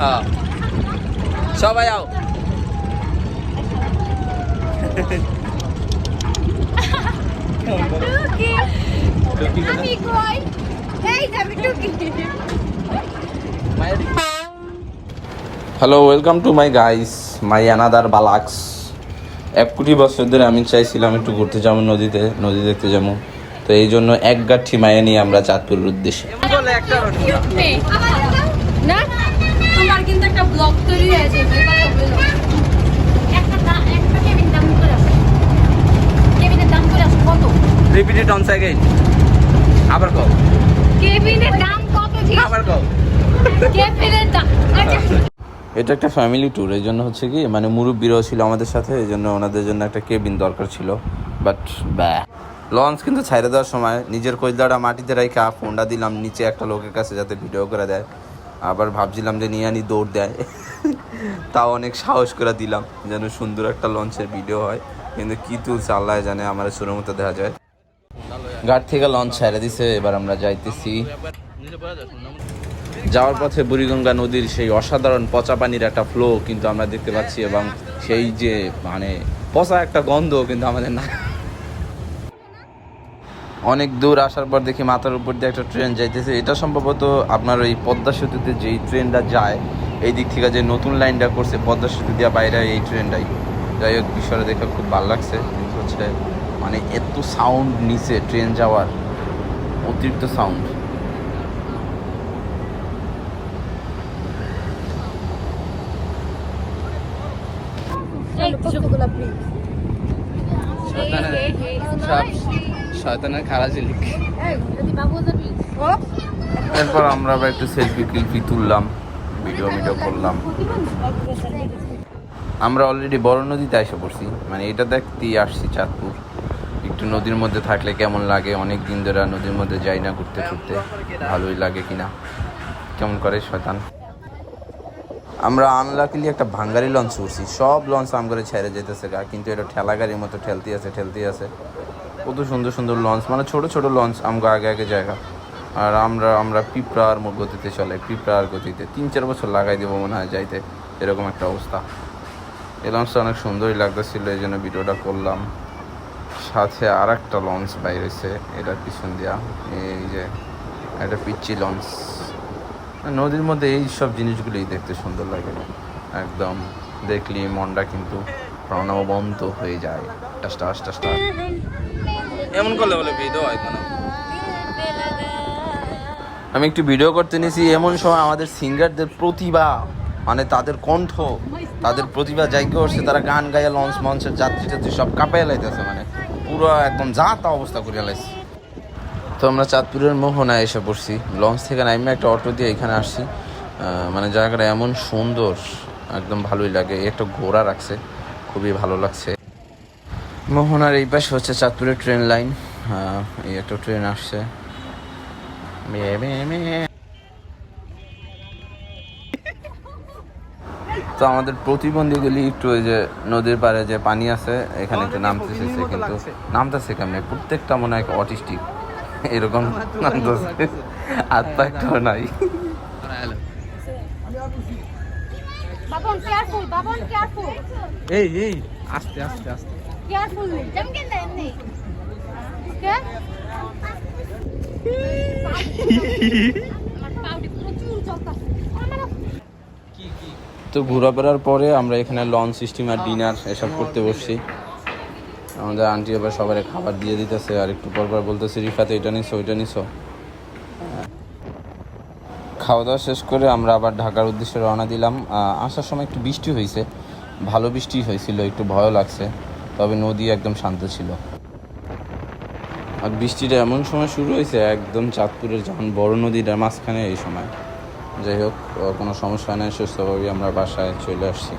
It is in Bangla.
হ্যাঁ। সবাই আও। Hello welcome to my guys my another vlogs এক কোটি বছর ধরে আমি চাইছিলাম একটু ঘুরতে যাব নদীতে নদী দেখতে যাব। তো এই জন্য এক গাঠি মায়ে নিয়ে আমরা চাঁদপুরের উদ্দেশ্যে। নে তোমার কিন্তু একটা ব্লগ তৈরি হয়েছে একটা দা- একটা কেবিন দাম করে আছে কেবিনের দাম করে আছে কত? রিপিটেড অন সেকেন্ড আবার কও। কেবিনের দাম কত ঠিক আবার কও। কেবিনের দাম আচ্ছা। এটা একটা ফ্যামিলি ট্যুর এই জন্য হচ্ছে কি মানে মুরব্বীরাও ছিল আমাদের সাথে এই জন্য ওনাদের জন্য একটা কেবিন দরকার ছিল। বাট ব্যা লঞ্চ কিন্তু ছাইড়ে দেওয়ার সময় নিজের কইলাটা মাটিতে রাখা ফোনটা দিলাম নিচে একটা লোকের কাছে যাতে ভিডিও করে দেয়। আবার ভাবছিলাম যে নিয়ে আনি দৌড় দেয়। তাও অনেক সাহস করে দিলাম, যেন সুন্দর একটা লঞ্চের ভিডিও হয়। কিন্তু কি তুলছে আল্লাহ জানে, আমার সুরের মতো দেখা যায়। ঘাট থেকে লঞ্চ ছেড়ে দিছে, এবার আমরা যাইতেছি। যাওয়ার পথে বুড়িগঙ্গা নদীর সেই অসাধারণ পচা পানির একটা ফ্লো কিন্তু আমরা দেখতে পাচ্ছি এবং সেই যে মানে পচা একটা গন্ধ কিন্তু আমাদের না অনেক দূর আসার পর দেখি মাথার উপর দিয়ে একটা ট্রেন যাইতেছে। এটা সম্ভবত আপনার ওই পদ্মা সেতুতে যেই ট্রেনটা যায় এই দিক থেকে যে নতুন লাইনটা করছে পদ্মা সেতু দিয়ে বাইরে এই ট্রেনটাই যাই হোক বিষয়টা দেখে খুব ভালো লাগছে। কিন্তু হচ্ছে মানে এত সাউন্ড নিচে ট্রেন যাওয়ার অতিরিক্ত সাউন্ড এই চুপগুলা প্লিজ শয়তানের খারাপ ঝিলিক এই যদি বাবু যাবি ও? এরপর আমরা আবার একটু সেলফি কিলফি তুললাম ভিডিও ভিডিও করলাম। আমরা অলরেডি বড় নদীতে এসে পড়ছি মানে এটা দেখতেই আসছি চাঁদপুর। একটু নদীর মধ্যে থাকলে কেমন লাগে অনেক দিন ধরে নদীর মধ্যে যাই না ঘুরতে ঘুরতে ভালোই লাগে কিনা। কেমন করে শয়তান? আমরা আনলাকিলি একটা ভাঙ্গারি লঞ্চ উঠছি সব লঞ্চ আম করে ছেড়ে যেতেছে গা কিন্তু এটা ঠেলা গাড়ির মতো ঠেলতে আছে ঠেলতে আছে। কত সুন্দর সুন্দর লঞ্চ মানে ছোট ছোট লঞ্চ আমগো আগে আগে জায়গা। আর আমরা আমরা পিঁপড়ার গতিতে চলে, পিঁপড়ার গতিতে। তিন চার বছর লাগাই দেবো মনে হয় যাইতে, এরকম একটা অবস্থা। এই লঞ্চটা অনেক সুন্দরই লাগতেছিল, এই জন্য ভিডিওটা করলাম। সাথে আর একটা লঞ্চ বাইরেছে, এটার পিছন দিয়া। এই যে, একটা পিচ্ছি লঞ্চ নদীর মধ্যে এই সব জিনিসগুলোই দেখতে সুন্দর লাগে। একদম দেখলি মনটা কিন্তু প্রাণবন্ত হয়ে যায়। টাস্টা টাস্টা টাস্টা এমন করলে বলে ভিডিও হয় কেন? আমি একটু ভিডিও করতে নিয়েছি এমন সময় আমাদের সিঙ্গারদের প্রতিভা মানে তাদের কণ্ঠ, তাদের প্রতিভা জায়গা করছে তারা গান গাইয়া লঞ্চ মঞ্চের যাত্রী টাত্রী সব কাঁপাই লাইতেছে মানে পুরো একদম যা তা অবস্থা করিয়া লাইছে। তো আমরা চাঁদপুরের মোহনায় এসে পড়ছি। লঞ্চ থেকে নামে একটা অটো দিয়ে এখানে আসছি। মানে জায়গাটা এমন সুন্দর, একদম ভালোই লাগে। একটা ঘোড়া রাখছে, খুবই ভালো লাগছে। মোহনার এই পাশে হচ্ছে চাঁদপুরের ট্রেন লাইন। এই একটা ট্রেন আসছে। তো আমাদের প্রতিবন্ধীগুলি একটু ওই যে নদীর পাড়ে যে পানি আছে এখানে একটু নামতেছে কিন্তু নামতেছে কেমনে? প্রত্যেকটা মনে হয় অটিস্টিক। এরকম নামতেছে। হাত পা একটাও নাই। বাবন কেয়ারফুল বাবন কেয়ারফুল এই এই আস্তে আস্তে আস্তে। প্রচুর চলতেছে আমার তো ঘোরাফেরার পরে আমরা এখানে লঞ্চ সিস্টেম আর ডিনার এসব করতে বসছি। আমাদের আন্টি আবার সবার খাবার দিয়ে দিতেছে আর একটু পর পর বলতেছে রিফাতে এটা নিছো, ওইটা নিছো। খাওয়া দাওয়া শেষ করে আমরা আবার ঢাকার উদ্দেশ্যে রওনা দিলাম। আসার সময় একটু বৃষ্টি হয়েছে ভালো বৃষ্টি হয়েছিল একটু ভয়ও লাগছে। তবে নদী একদম শান্ত ছিল। আর বৃষ্টিটা এমন সময় শুরু হয়েছে, একদম চাঁদপুরের যখন বড় নদীটার মাঝখানে এই সময়। যাই হোক, কোনো সমস্যা নেই সুস্থভাবে আমরা বাসায় চলে আসছি।